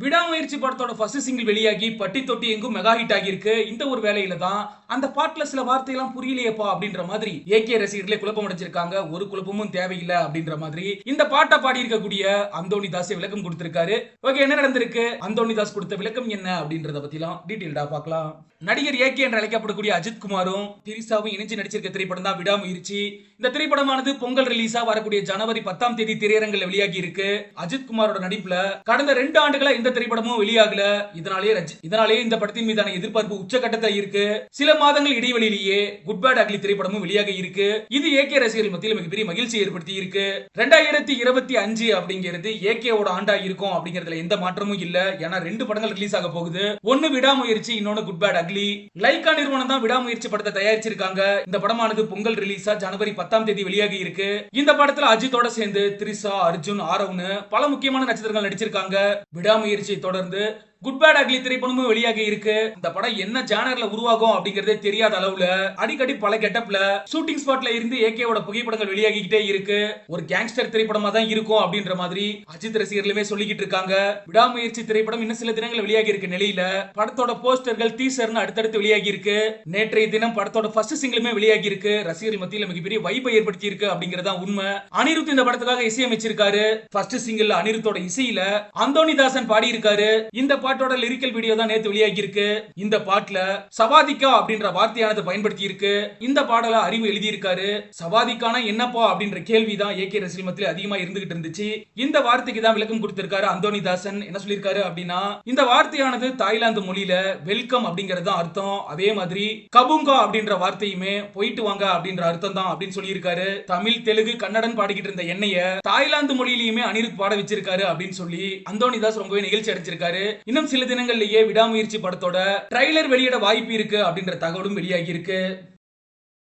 விடாமுயற்சி படத்தோட first single வெளியாகி பட்டி தொட்டி எங்கும் மெகா ஹிட் ஆகியிருக்கு. இந்த ஒரு வேலையில தான் அந்த பாட்டுல சில வார்த்தையெல்லாம் புரியலையப்பா அப்படின்ற மாதிரி ஏகே ரசிகர்களே குழப்பம் அடைஞ்சிருக்காங்க. ஒரு குழப்பமும் தேவையில்லை அப்படின்ற மாதிரி இந்த பாட்டை பாடி இருக்கக்கூடிய அந்தோனி தாஸ் விளக்கம் கொடுத்திருக்காரு. ஓகே என்ன நடந்திருக்கு? அந்தோனி தாஸ் கொடுத்த விளக்கம் என்ன அப்படின்றத பத்திலாம் டீட்டெயில்டா பார்க்கலாம். நடிகர் ஏகே என்று அழைக்கப்படக்கூடிய அஜித் குமாரும் திரிசாவும் இணைஞ்சு நடிச்சிருக்க திரைப்படம் தான் விடாமுயற்சி. இந்த திரைப்படமானது பொங்கல் ரிலீஸா வரக்கூடிய ஜனவரி பத்தாம் தேதி திரையரங்கில் வெளியாகி இருக்கு அஜித் குமாரோட நடிப்புல கடந்த ரெண்டு ஆண்டுகளா எந்த திரைப்படமும் வெளியாகல. இதனாலேயே ரஜி- இதனாலேயே இந்த படத்தின் மீதான எதிர்பார்ப்பு உச்சகட்டத்தை இருக்கு. சில மாதங்கள் இடைவெளியிலேயே குட் பேட் அக்லி திரைப்படமும் வெளியாக இருக்கு. இது ஏகே ரசிகர்கள் மத்தியில் மிகப்பெரிய மகிழ்ச்சி ஏற்படுத்தி இருக்கு. ரெண்டாயிரத்தி இருபத்தி அஞ்சு அப்படிங்கிறது ஏகேவோட ஆண்டா இருக்கும் அப்படிங்கறதுல எந்த மாற்றமும் இல்ல. ஏன்னா ரெண்டு படங்கள் ரிலீஸ் ஆக போகுது. ஒன்னு விடாமுயற்சி இன்னொன்னு குட் பேட் அக்லி லைகா நிறுவனம் தான் விடாமுயற்சி படத்தை தயாரிச்சிருக்காங்க. இந்த படமானது பொங்கல் ரிலீஸா ஜனவரி பத்தாம் தேதி வெளியாகி இருக்கு. இந்த படத்துல அஜித்தோட சேர்ந்து திரிசா அர்ஜுன் ஆரவ்னு பல முக்கியமான நட்சத்திரங்கள் நடிச்சிருக்காங்க. விடாமுயற்சி பயிற்சி தொடர்ந்து குட் பேட் அக்லி திரைப்படமும் வெளியாகி இருக்கு. இந்த படம் என்ன ஜானர்ல உருவாகும் அப்படிங்கறதே தெரியாத அளவுல அடிக்கடி பல கெட்டப்ல ஷூட்டிங் ஸ்பாட்ல இருந்து ஏகேவோட புகைப்படங்கள் வெளியாகிக்கிட்டே இருக்கு. ஒரு கேங்ஸ்டர் திரைப்படமா தான் இருக்கும் அப்படின்ற மாதிரி அஜித் ரசிகர்களுமே சொல்லிக்கிட்டு இருக்காங்க. விடாமுயற்சி திரைப்படம் இன்னும் சில தினங்கள் வெளியாகி இருக்கு நிலையில. படத்தோட போஸ்டர்கள் டீசர்னு அடுத்தடுத்து வெளியாகி இருக்கு. நேற்றைய தினம் படத்தோட ஃபர்ஸ்ட் சிங்கிளுமே வெளியாகி இருக்கு. ரசிகர்கள் மத்தியில மிகப்பெரிய வைப்பை ஏற்படுத்தி இருக்கு அப்படிங்கறதா உண்மை. அனிருத் இந்த படத்துக்காக இசையமைச்சிருக்காரு. ஃபர்ஸ்ட் சிங்கிள் அனிருத்தோட இசையில அந்தோனி தாசன் பாடி இருக்காரு இந்த பாட்டோட லிரிக்கல் வீடியோ தான் நேத்து வெளியாகி இருக்கு இந்த பாட்டுல சவாதிக்கா அப்படின்ற வார்த்தையானது பயன்படுத்தி இருக்கு இந்த பாடல அறிவு எழுதியிருக்காரு. சவாதிக்கான என்னப்பா அப்படின்ற கேள்விதான் ஏ கே ரசிகல் அதிகமா இருந்துகிட்டு இருந்துச்சு. இந்த வார்த்தைக்கு தான் விளக்கம் கொடுத்திருக்காரு அந்தோனி தாசன் என்ன சொல்லியிருக்காரு அப்படின்னா இந்த வார்த்தையானது தாய்லாந்து மொழியில வெல்கம் அப்படிங்கிறது தான் அர்த்தம். அதே மாதிரி கபுங்கா அப்படின்ற வார்த்தையுமே போயிட்டு வாங்க அப்படின்ற அர்த்தம் தான் அப்படின்னு சொல்லியிருக்காரு. தமிழ் தெலுங்கு கன்னடன் பாடிக்கிட்டு இருந்த என்னைய தாய்லாந்து மொழியிலயுமே அனிருத் பாட வச்சிருக்காரு அப்படின்னு சொல்லி அந்தோனி தாஸ் ரொம்பவே நிகழ்ச்சி அடைஞ்சிருக்காரு. இன்னும் சில தினங்கள்லயே விடாமுயற்சி படத்தோட ட்ரைலர் வெளியிட வாய்ப்பு இருக்கு அப்படின்ற தகவலும் வெளியாகி இருக்கு